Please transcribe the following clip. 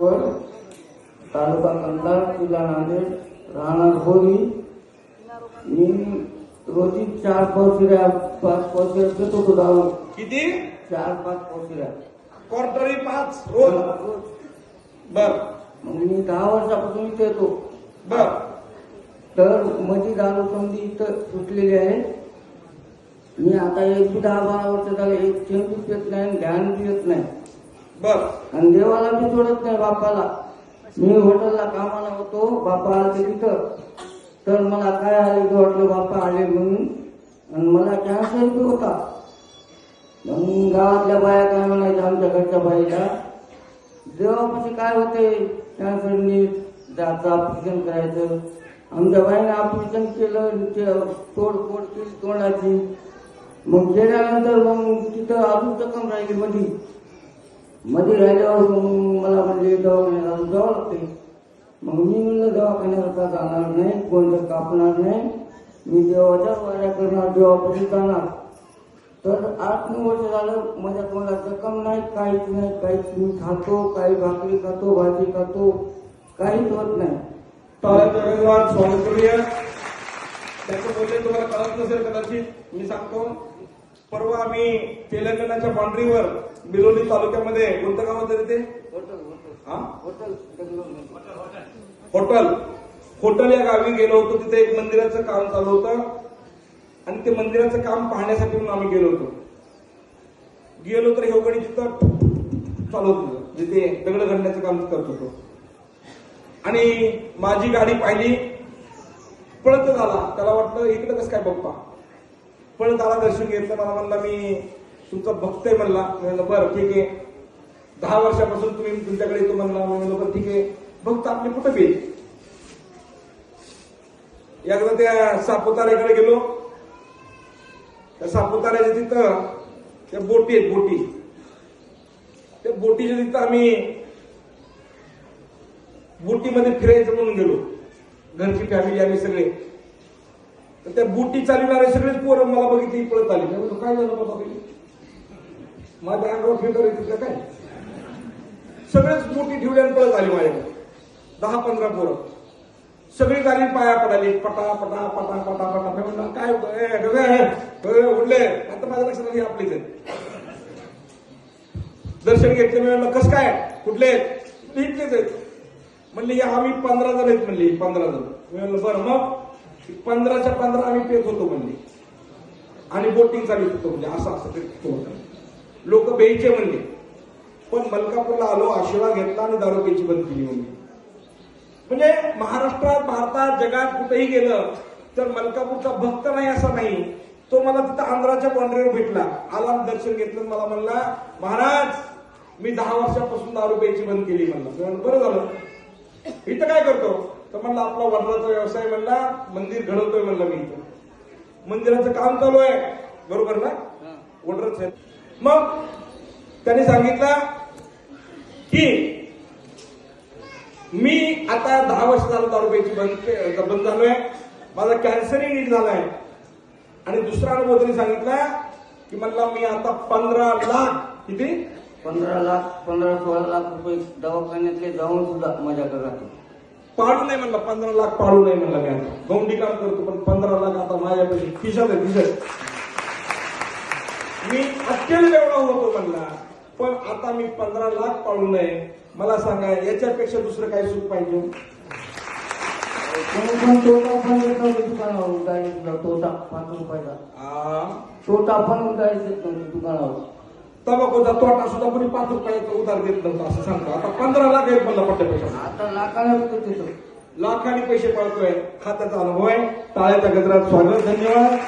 तालुका कंधार जिल्हा नांदेड राहणार होरी मी रोजी चार पावशिऱ्या पाच पावशिऱ्या देत होतो दारू. किती? चार पाच पावशिऱ्या क्वार्टरी पाच रोज? बर. मग मी दहा वर्षापासून इथे येतो. बर. तर मध्ये दारू संधी इथं सुटलेली आहे. मी आता एक दहा बारा वर्ष झाले एक चेंडू येत नाही ध्यान येत नाही. आणि देवाला बी सोडत नाही बापाला. मी हॉटेलला कामाला होतो बापा आले तिथं. तर मला काय आले की वाटलं बापा आले म्हणून. आणि मला कॅन्सर बी होता. मग गावातल्या बाया काय म्हणायच्या आमच्या घरच्या बाईला देवापाशी काय होते? कॅन्सरनी जायचं ऑपरेशन करायचं. आमच्या बाईने ऑपरेशन केलं ते तोडफोड केली तोंडाची. मग केल्यानंतर मग तिथं अजून जखम राहिली मध्ये मध्ये राहिल्यावर मला म्हणजे दवाखान्याला जावं लागते मग मी म्हणलं दवाखान्याला का जाणार नाही? कोणतं कापणार नाही? मी देवाच्या वाऱ्या करणार देवापाशी जाणार तर आठ नऊ वर्ष झालं माझ्या तोंडात जखम नाही काहीच नाही काहीच मी खातो काही भाकरी खातो भाजी खातो काहीच होत नाही. स्वागत करूया त्याचं बोलले तुम्हाला कळत नसेल कदाचित. मी सांगतो परवा आम्ही तेलंगणाच्या बाउंड्रीवर बिलोली तालुक्यामध्ये कोणतं गाव होतं रे ते हॉटेल. हॉटेल होटल होटल या गावी गेलो होतो. तिथे एक मंदिराचं काम चालू होतं. आणि ते मंदिराचं काम पाहण्यासाठी म्हणून आम्ही गेलो होतो. गेलो तर हेवगडी तिथं चालू होतं. जिथे दगड घडण्याचं काम करत होतो. आणि माझी गाडी पाहिली. पळत झाला. त्याला वाटलं इकडं कसं काय बप्पा पळत आला दर्शन घेतलं मला म्हणला मी तुमचा भक्त आहे म्हणला म्हणलं बरं ठीक आहे. दहा वर्षापासून तुम्ही तुमच्याकडे येतो म्हणला. म्हणलं बरं ठीक आहे. भक्त आपली कुठं बी एकदा त्या सापुताऱ्याकडे गेलो. त्या सापुताऱ्याच्या तिथं त्या बोटी आहेत बोटी. त्या बोटीच्या तिथं आम्ही बोटीमध्ये फिरायचं म्हणून गेलो. घरची फॅमिली आम्ही सगळे. तर त्या बुटी चालविणारे सगळेच पोरं मला बघितली पळत आली. मी काय झालं बाबा काही माझ्या अंगावर फिटर येते काय? सगळेच बुटी ठेवल्याने पळत आली माझ्याकडे. दहा पंधरा पोरं. सगळी गाडी पाया पडाली. पटा पटा पटा पटा पटा. म्हणलं काय होतं? उडले. आता माझ्या लक्षात आली आपलीच आहेत दर्शन घेतले मी म्हणलं कसं काय? कुठले? आहेत इथलेच आहेत. म्हणले या आम्ही पंधरा जण आहेत. म्हणले पंधरा जण. मी म्हणलं बरं मग? पंधराच्या पंधरा आम्ही पेत होतो म्हणले. आणि बोटिंग चालू होतो म्हणजे असं असं ते होतं लोक बेईचे म्हणले. पण मलकापूरला आलो आशीर्वाद घेतला आणि दारू बंद केली म्हणली. म्हणजे महाराष्ट्रात भारतात जगात कुठेही गेलं तर मलकापूरचा भक्त नाही असा नाही. तो मला तिथं आंध्राच्या बाउंड्रीवर भेटला. आला दर्शन घेतलं मला म्हणला महाराज मी दहा वर्षापासून दारू प्यायची बंद केली म्हणला. मी म्हणलं, बरं झालं. इथं काय करतो? तर म्हणला आपला वडिलाचा व्यवसाय म्हणला मंदिर घडवतोय म्हणलं मी इथं. मंदिराचं काम चालू आहे. बरोबर ना? वडरच आहे मग त्याने सांगितलं की मी आता दहा वर्ष झालं दारू प्यायची बंद बंद झालोय. माझा कॅन्सरही नीट झालाय. आणि दुसरा अनुभव त्यांनी सांगितला की म्हणला मी आता पंधरा लाख किती? पंधरा लाख पंधरा सोळा लाख रुपये दवाखान्यातले जाऊन सुद्धा माझ्या घरात पाडू नाही म्हणला पंधरा लाख पाडू नाही म्हणला मी आता गौंडी काम करतो पण पंधरा लाख आता माझ्यापाशी खिशात आहे खिशात मी अत्यंत एवढा होतो म्हणला पण आता मी पंधरा लाख पाळू नये मला सांगा याच्यापेक्षा दुसरं काय सुख पाहिजे तोटा पण येत नव्हतं दुकानावर उठायला तोटा पाच रुपयाचा तोटा पण उठायला दुकानावर तंबाखूचा तोटा सुद्धा कोणी पाच रुपयाचा उधार देत नव्हता असं सांगतो. आता पंधरा लाख आहेत म्हणला पट्ट्या पैसा. आता लाखाला लाखांनी पैसे पाळतोय. खात्याचा अनुभव आहे टाळ्याच्या गजरात स्वागत धन्यवाद.